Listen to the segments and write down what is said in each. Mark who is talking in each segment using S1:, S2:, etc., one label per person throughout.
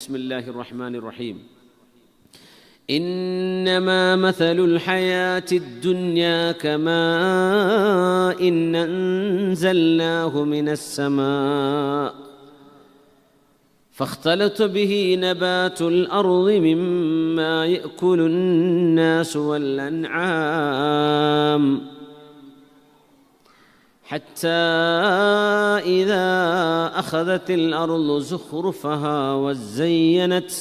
S1: بسم الله الرحمن الرحيم. إنما مثل الحياة الدنيا كماء إن أنزلناه من السماء فاختلط به نبات الأرض مما يأكل الناس والأنعام حتى إذا أخذت الأرض زخرفها وزينت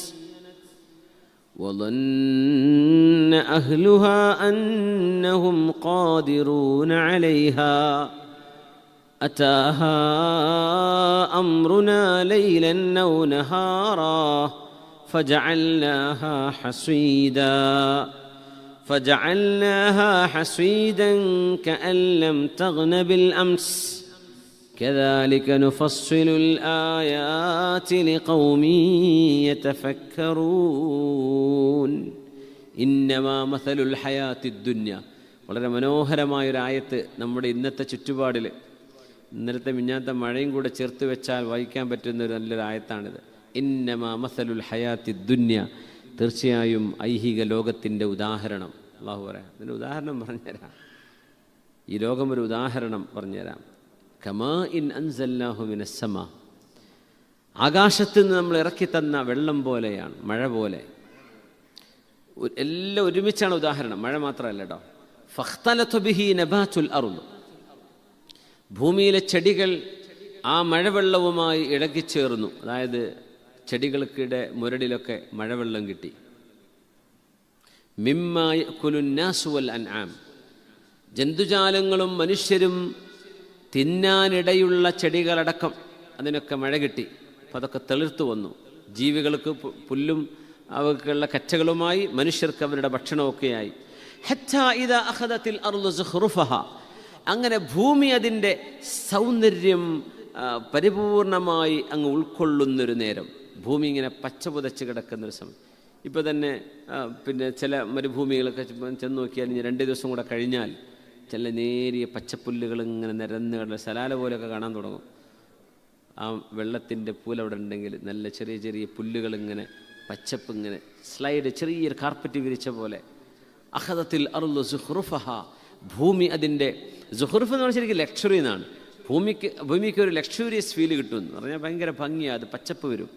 S1: وظن أهلها أنهم قادرون عليها. أتاها أمرنا ليلا أو نهارا فجعلناها حصيدا. فجعلناها حصيدا كأن لم تغن بالأمس. كذلك نفصل الآيات لقوم يتفكرون إنما مثل الحياة الدنيا വളരെ മനോഹരമായൊരായത്ത് നമ്മുടെ ഇന്നത്തെ ചുറ്റുപാടിൽ ഇന്നലത്തെ മിഞ്ഞാത്ത മഴയും കൂടെ ചേർത്ത് വെച്ചാൽ വായിക്കാൻ പറ്റുന്ന ഒരു നല്ലൊരു ആയത്താണിത് ഇന്നമ മസലുൽ ഹയാത്തി ദുന്യ തീർച്ചയായും ഐഹിക ലോകത്തിൻ്റെ ഉദാഹരണം അള്ളാഹു പറയാം അതിൻ്റെ ഉദാഹരണം പറഞ്ഞുതരാം ഈ ലോകം ഒരു ഉദാഹരണം പറഞ്ഞുതരാം കമാ ഇൻ മിനസ്സമ ആകാശത്ത് നിന്ന് നമ്മൾ ഇറക്കി തന്ന വെള്ളം പോലെയാണ് മഴ പോലെ. എല്ലാം ഒരുമിച്ചാണ് ഉദാഹരണം. മഴ മാത്രമല്ല കേട്ടോ ഫഖ്തലത്തുബിഹി നബാത്തുൽ അറുൾ ഭൂമിയിലെ ചെടികൾ ആ മഴവെള്ളവുമായി ഇളകിച്ചേർന്നു. അതായത് ചെടികൾക്കിടെ മുരടിലൊക്കെ മഴവെള്ളം കിട്ടി. മിമ്മായി കുലുന്നാസുവൽ അൻആം. ജന്തുജാലങ്ങളും മനുഷ്യരും തിന്നാനിടയുള്ള ചെടികളടക്കം അതിനൊക്കെ മഴ കിട്ടി. അപ്പോൾ അതൊക്കെ തെളിർത്തു വന്നു. ജീവികൾക്ക് പുല്ലും അവക്കുള്ള കറ്റകളുമായി മനുഷ്യർക്ക് അവരുടെ ഭക്ഷണമൊക്കെയായി. അങ്ങനെ ഭൂമി അതിന്റെ സൗന്ദര്യം പരിപൂർണമായി അങ്ങ് ഉൾക്കൊള്ളുന്നൊരു നേരം. ഭൂമി ഇങ്ങനെ പച്ച പുതച്ച് കിടക്കുന്നൊരു സമയം. ഇപ്പോൾ തന്നെ പിന്നെ ചില മരുഭൂമികളൊക്കെ ചെന്ന് നോക്കിയാൽ ഇനി രണ്ട് ദിവസം കൂടെ കഴിഞ്ഞാൽ ചില നേരിയ പച്ചപ്പുല്ലുകൾ ഇങ്ങനെ നിരന്ന് കിടന്ന സലാല പോലെയൊക്കെ കാണാൻ തുടങ്ങും. ആ വെള്ളത്തിന്റെ പൂലവിടെ ഉണ്ടെങ്കിൽ നല്ല ചെറിയ ചെറിയ പുല്ലുകൾ ഇങ്ങനെ പച്ചപ്പ് ഇങ്ങനെ സ്ലൈഡ് ചെറിയൊരു കാർപ്പറ്റ് വിരിച്ച പോലെ. അഹദത്തിൽ അറുള്ളു സുഹ്റുഫഹ. ഭൂമി അതിന്റെ സുഹ്റുഫ് എന്ന് പറഞ്ഞാൽ ശരിക്കും ലക്ഷറി എന്നാണ്. ഭൂമിക്ക് ഭൂമിക്ക് ഒരു ലക്ഷറിയസ് ഫീൽ കിട്ടും എന്ന് പറഞ്ഞാൽ ഭയങ്കര ഭംഗിയാണ് അത് പച്ചപ്പ് വരും.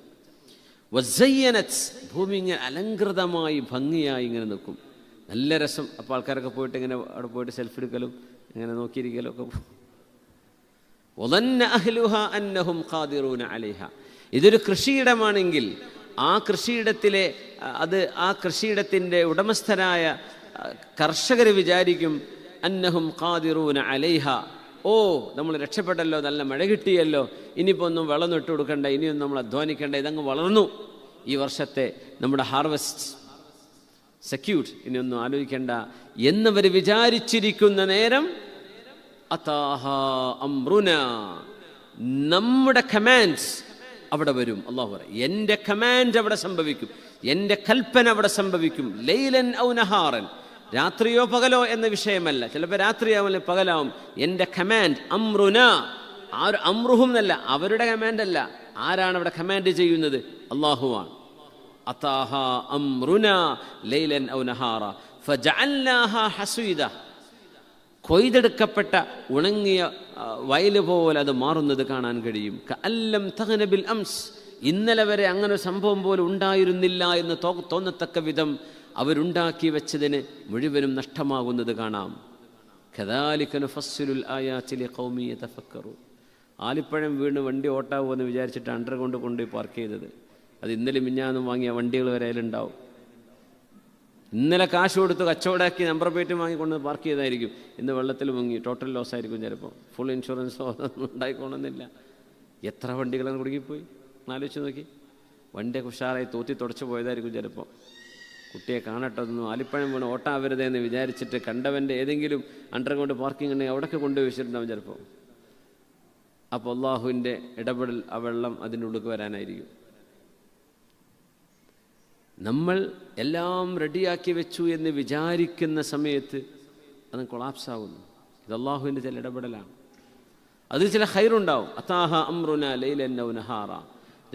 S1: വസയ്യനത്ത് ഭൂമി ഇങ്ങനെ അലങ്കൃതമായി ഭംഗിയായി ഇങ്ങനെ നിൽക്കും. നല്ല രസം. അപ്പോൾ ആൾക്കാരൊക്കെ പോയിട്ട് ഇങ്ങനെ അവിടെ പോയിട്ട് സെൽഫി എടുക്കലും ഇങ്ങനെ നോക്കിയിരിക്കലും ഒക്കെ. അലൈഹ. ഇതൊരു കൃഷിയിടമാണെങ്കിൽ ആ കൃഷിയിടത്തിലെ അത് ആ കൃഷിയിടത്തിന്റെ ഉടമസ്ഥരായ കർഷകർ വിചാരിക്കും അന്നഹും ഖാദിറൂന അലൈഹ. ഓ നമ്മൾ രക്ഷപ്പെട്ടല്ലോ നല്ല മഴ കിട്ടിയല്ലോ ഇനിയിപ്പോൾ ഒന്നും വെള്ളം ഇട്ട് കൊടുക്കണ്ട ഇനിയൊന്നും നമ്മൾ അധ്വാനിക്കേണ്ട ഇതങ്ങ് വളർന്നു. ഈ വർഷത്തെ നമ്മുടെ ഹാർവസ്റ്റ് സെക്യൂർഡ് ഇനിയൊന്നും ആലോചിക്കേണ്ട. എന്നവർ വിചാരിച്ചിരിക്കുന്ന നേരം അതാഹ അമ്രുന. നമ്മുടെ കമാൻഡ്സ് അവിടെ വരും. അള്ളാഹു പറയും എന്റെ കമാൻഡ് അവിടെ സംഭവിക്കും. എന്റെ കൽപ്പന അവിടെ സംഭവിക്കും. ലൈലൻ ഔ നഹാറൻ. രാത്രിയോ പകലോ എന്ന വിഷയമല്ല. ചിലപ്പോൾ രാത്രിയാവില്ല പകലാവും. എന്റെ കമാൻഡ് അമ്രുന. ആ ഒരു അമ്രുഹും എന്നല്ല അവരുടെ കമാൻഡ് അല്ല. ആരാണ് അവിടെ കമാൻഡ് ചെയ്യുന്നത്? അള്ളാഹുവാണ് അതാഹ അമ്രുന ലൈലൻ ഔ നഹാറ ഫജഅൽനാഹ ഹസീദ. കൊയ്തെടുക്കപ്പെട്ട ഉണങ്ങിയ ആ, വയൽ പോലെ അത് മാറുന്നത് കാണാൻ കഴിയും. കഅല്ലം തഗ്നബിൽ അംസ്. ഇന്നലെ വരെ അങ്ങനെ സംഭവം പോലെ ഉണ്ടായിരുന്നില്ല എന്ന് തോന്നത്തക്ക വിധം അവരുണ്ടാക്കി വെച്ചതിന് മുഴുവനും നഷ്ടമാകുന്നത് കാണാം. കദാലിക നുഫസ്സിലുൽ ആയാതി ലിഖൗമി തഫക്കറു ആലിപ്പഴം വീണ് വണ്ടി ഓട്ടാവുമെന്ന് വിചാരിച്ചിട്ട് അണ്ടർ കൊണ്ട് കൊണ്ടുപോയി പാർക്ക് ചെയ്തത്. അത് ഇന്നലെ മിഞ്ഞാന്നും വാങ്ങിയ വണ്ടികൾ വരെ അതിലുണ്ടാവും. ഇന്നലെ കാശ് കൊടുത്ത് കച്ചവടാക്കി നമ്പർ പ്ലേറ്റ് വാങ്ങിക്കൊണ്ട് പാർക്ക് ചെയ്തായിരിക്കും. ഇന്ന് വെള്ളത്തിൽ മുങ്ങി ടോട്ടൽ ലോസ് ആയിരിക്കും ചിലപ്പോൾ ഫുൾ ഇൻഷുറൻസോ ഉണ്ടായിക്കോണമെന്നില്ല എത്ര വണ്ടികളാണ് കുടുങ്ങിപ്പോയി? ആലോചിച്ച് നോക്കി. വണ്ടിയൊക്കെ ഉഷാറായി തൂത്തി തുടച്ചു പോയതായിരിക്കും ചിലപ്പോൾ കുട്ടിയെ കാണട്ടതൊന്നും ആലിപ്പഴം വീണ് ഓട്ടാവരുതേ എന്ന് വിചാരിച്ചിട്ട് കണ്ടവന്റെ ഏതെങ്കിലും അണ്ടർഗ്രൗണ്ട് പാർക്കിംഗ് ഉണ്ടെങ്കിൽ അവിടെയൊക്കെ കൊണ്ടുപോയി വെച്ചിട്ടുണ്ടാവും ചിലപ്പോൾ അപ്പോൾ അള്ളാഹുവിന്റെ ഇടപെടൽ ആ വെള്ളം അതിനുള്ളിൽ വരാനായിരിക്കും. നമ്മൾ എല്ലാം റെഡിയാക്കി വെച്ചു എന്ന് വിചാരിക്കുന്ന സമയത്ത് അത് കൊളാപ്സ് ആകുന്നു ഇത് അള്ളാഹുവിന്റെ ചില ഇടപെടലാണ്. അതിൽ ചില ഹൈറുണ്ടാവും അത്താഹ അമ്രുന ലൈലന്നഹാറ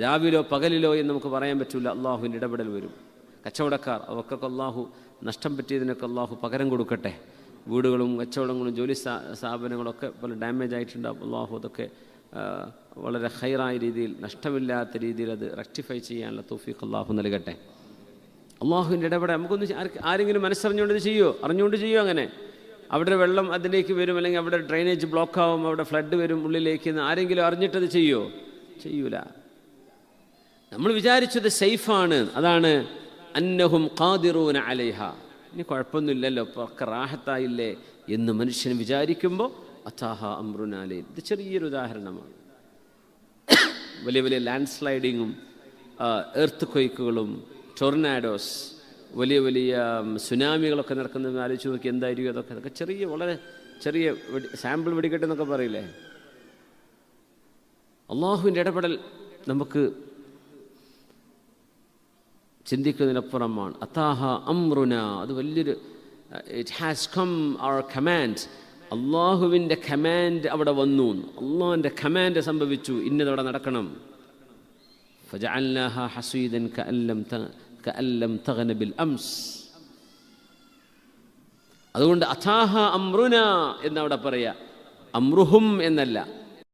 S1: രാവിലോ പകലിലോ എന്ന് നമുക്ക് പറയാൻ പറ്റില്ല അള്ളാഹുവിന്റെ ഇടപെടൽ വരും. കച്ചവടക്കാർ അവർക്കൊക്കെ അള്ളാഹു നഷ്ടം പറ്റിയതിനൊക്കെ അള്ളാഹു പകരം കൊടുക്കട്ടെ. വീടുകളും കച്ചവടങ്ങളും ജോലി സ്ഥാ സ്ഥാപനങ്ങളൊക്കെ പല ഡാമേജ് ആയിട്ടുണ്ടാവും. അള്ളാഹു അതൊക്കെ വളരെ ഹൈറായ രീതിയിൽ നഷ്ടമില്ലാത്ത രീതിയിൽ അത് റെക്ടിഫൈ ചെയ്യാനുള്ള തൗഫീഖ് അള്ളാഹു നൽകട്ടെ. അള്ളാഹുവിന്റെ ഇടപെടെ നമുക്കൊന്ന് ആരെങ്കിലും മനസ്സറിഞ്ഞുകൊണ്ട് ചെയ്യുമോ അറിഞ്ഞുകൊണ്ട് ചെയ്യുമോ അങ്ങനെ? അവിടെ വെള്ളം അതിലേക്ക് വരും അല്ലെങ്കിൽ അവിടെ ഡ്രെയിനേജ് ബ്ലോക്ക് ആവും അവിടെ ഫ്ലഡ് വരും ഉള്ളിലേക്ക് എന്ന് ആരെങ്കിലും അറിഞ്ഞിട്ടത് ചെയ്യുമോ ചെയ്യൂല. നമ്മൾ വിചാരിച്ചത് സേഫാണ് അതാണ് അന്നഹും ഖാദിറൂന അലൈഹ. ഇനി കുഴപ്പമൊന്നുമില്ലല്ലോ ഇപ്പോൾ റാഹത്തായില്ലേ എന്ന് മനുഷ്യൻ വിചാരിക്കുമ്പോൾ അത്താഹ അമ്രുനാലേ ഇത് ചെറിയൊരു ഉദാഹരണമാണ്. വലിയ വലിയ ലാൻഡ് സ്ലൈഡിങ്ങും എർത്ത് ക്വയ്ക്കുകളും ടൊർണാഡോസ് വലിയ വലിയ സുനാമികളൊക്കെ നടക്കുന്നത് ആലോചിച്ച് നോക്കി എന്തായിരിക്കും അതൊക്കെ. അതൊക്കെ ചെറിയ വളരെ ചെറിയ സാമ്പിൾ വെടിക്കെട്ട് എന്നൊക്കെ പറയില്ലേ? അള്ളാഹുവിന്റെ ഇടപെടൽ നമുക്ക് ചിന്തിക്കുന്നതിനപ്പുറമാണ്. അത്താഹ അമ്രുന അത് വലിയൊരു it has come our command അള്ളാഹുവിന്റെ കമാൻഡ് അവിടെ വന്നു. അള്ളാഹുവിന്റെ കമാൻഡ് സംഭവിച്ചു. ഇന്നതവിടെ നടക്കണം. ഹസീദൻ കഅല്ലം കഅൻ ലം തഗന ബിൽ അംസ് അതുകൊണ്ട് അഥാഹ അമ്രുന എന്നവിടെ പറയാ. അമ്രുഹും എന്നല്ല.